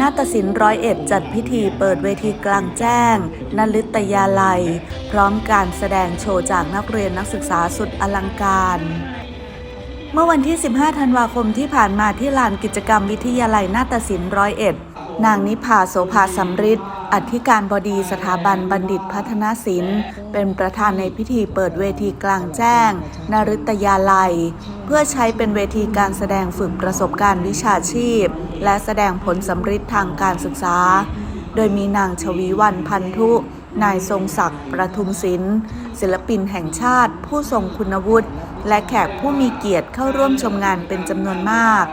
นาฏศิลป์ร้อยเอ็ดจัดพิธีเปิดเวทีกลางแจ้งนลิตยาลัย พร้อมการแสดงโชว์จากนักเรียนนักศึกษาสุดอลังการ เมื่อวันที่ 15 ธันวาคมที่ผ่านมาที่ลานกิจกรรมวิทยาลัยนาฏศิลป์ร้อยเอ็ดนางนิพาโสภาสัมฤทธิ์ อธิการบดีสถาบันบัณฑิตพัฒนศิลป์ เป็นประธานในพิธีเปิดเวทีกลางแจ้งนริตยาลัย เพื่อใช้เป็นเวทีการแสดงฝึกประสบการณ์วิชาชีพ และแสดงผลสำฤทธิ์ทางการศึกษา โดยมีนางชวีวันพันธุ นายทรงศักดิ์ประทุมศิลป์ศิลปินแห่งชาติ ผู้ทรงคุณวุฒิ และแขกผู้มีเกียรติเข้าร่วมชมงานเป็นจำนวนมาก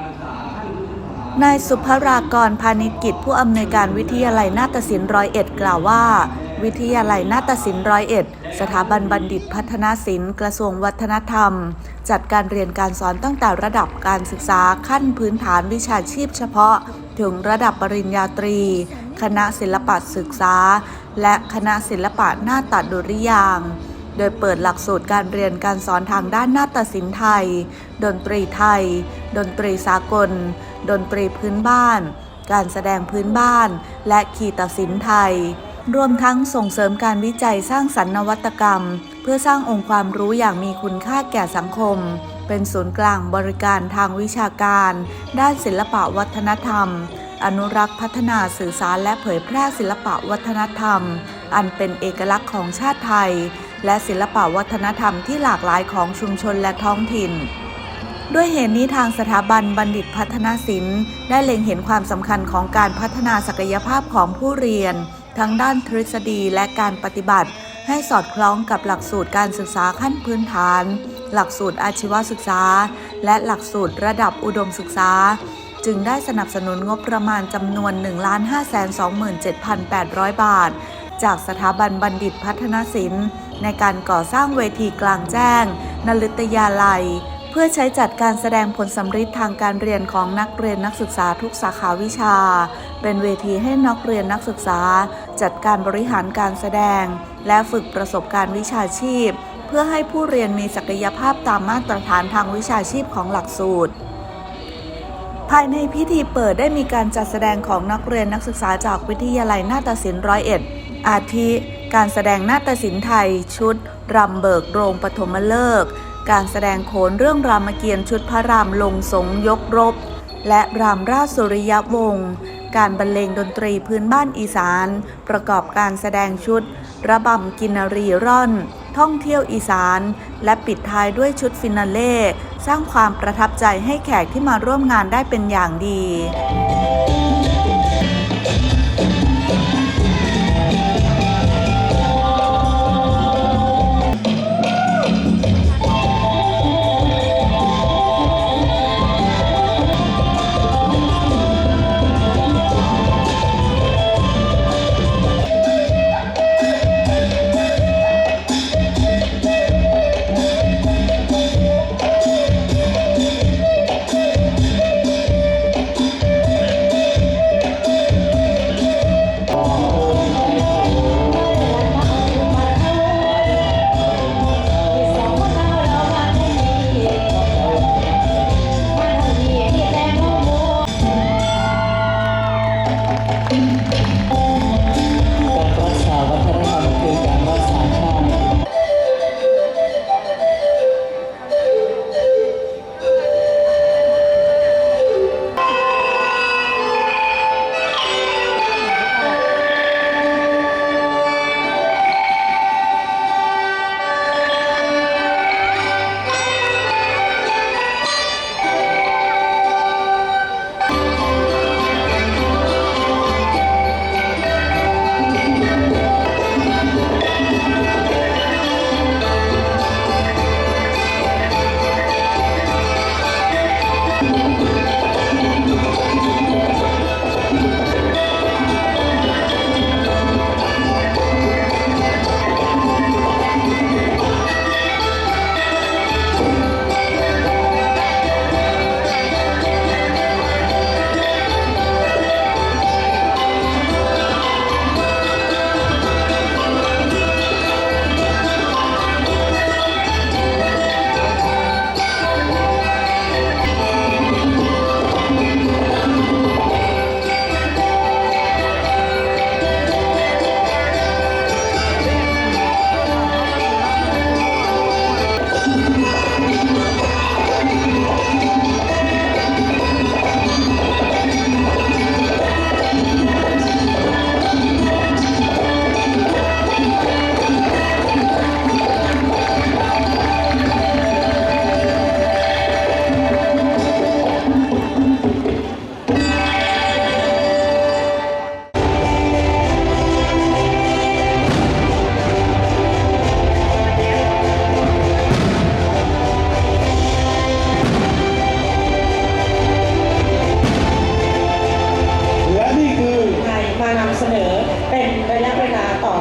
นายสุภรากรพาณิชกิจผู้อำนวยการวิทยาลัยนาฏศิลป์ร้อยเอ็ดกล่าวว่า วิทยาลัยนาฏศิลป์ร้อยเอ็ดสถาบันบัณฑิตพัฒนาศิลป์กระทรวงวัฒนธรรม จัดการเรียนการสอนตั้งแต่ระดับการศึกษาขั้นพื้นฐานวิชาชีพเฉพาะ ถึงระดับปริญญาตรี คณะศิลปศึกษา และคณะศิลปะหน้าตัดดุริยางโดยเปิดหลักสูตรการเรียนการสอนทางด้านนาฏศิลป์ไทย ดนตรีไทย ดนตรีสากล ดนตรีพื้นบ้าน การแสดงพื้นบ้าน และขีตศิลป์ไทย รวมทั้งส่งเสริมการวิจัยสร้างสรรค์นวัตกรรม เพื่อสร้างองค์ความรู้อย่างมีคุณค่าแก่สังคม เป็นศูนย์กลางบริการทางวิชาการ ด้านศิลปะวัฒนธรรม อนุรักษ์พัฒนาสื่อสารและเผยแพร่ศิลปะวัฒนธรรม อันเป็นเอกลักษณ์ของชาติไทย และศิลปะวัฒนธรรมที่หลากหลายของชุมชนและท้องถิ่น ด้วยเหตุนี้ทางสถาบันบัณฑิตพัฒนาศิลป์ ได้เล็งเห็นความสำคัญของการพัฒนาศักยภาพของผู้เรียน ทั้งด้านทฤษฎีและการปฏิบัติ ให้สอดคล้องกับหลักสูตรการศึกษาขั้นพื้นฐาน หลักสูตรอาชีวศึกษา และหลักสูตรระดับอุดมศึกษา จึงได้สนับสนุนงบประมาณจำนวน 1,527,800 บาท จากสถาบันบัณฑิตพัฒนศิลป์ ในการก่อสร้างเวทีกลางแจ้งนลิตยาลัย เพื่อใช้จัดการแสดงผลสำฤทธิ์ทางการเรียนของนักเรียนนักศึกษาทุกสาขาวิชา เป็นเวทีให้นักเรียนนักศึกษา จัดการบริหารการแสดง และฝึกประสบการณ์วิชาชีพ เพื่อให้ผู้เรียนมีศักยภาพตามมาตรฐานทางวิชาชีพของหลักสูตร ภายในพิธีเปิดได้มีการจัดแสดงของนักเรียนนักศึกษาจากวิทยาลัยนาฏศิลป์ร้อยเอ็ดอาทิ การแสดงนาฏศิลป์ไทย ชุดรำเบิกโรงปฐมฤกษ์ การแสดงโขนเรื่องรามเกียรติ์ชุดพระรามลงสงยกรบ และรามราชสุริยวงศ์การบรรเลงดนตรีพื้นบ้านอีสาน ประกอบการแสดงชุด ระบำกินรีร่อน ท่องเที่ยวอีสาน และปิดท้ายด้วยชุดฟินาเล่ สร้างความประทับใจให้แขกที่มาร่วมงานได้เป็นอย่างดี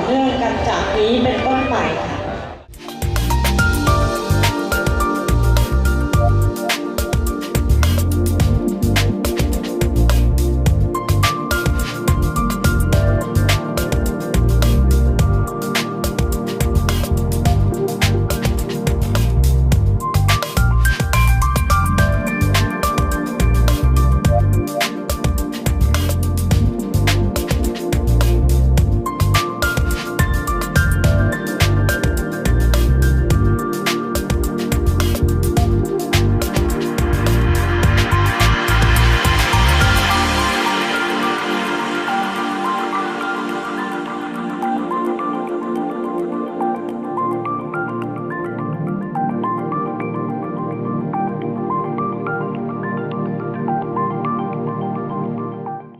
เนื่องกันจากนี้เป็นต้นไปค่ะ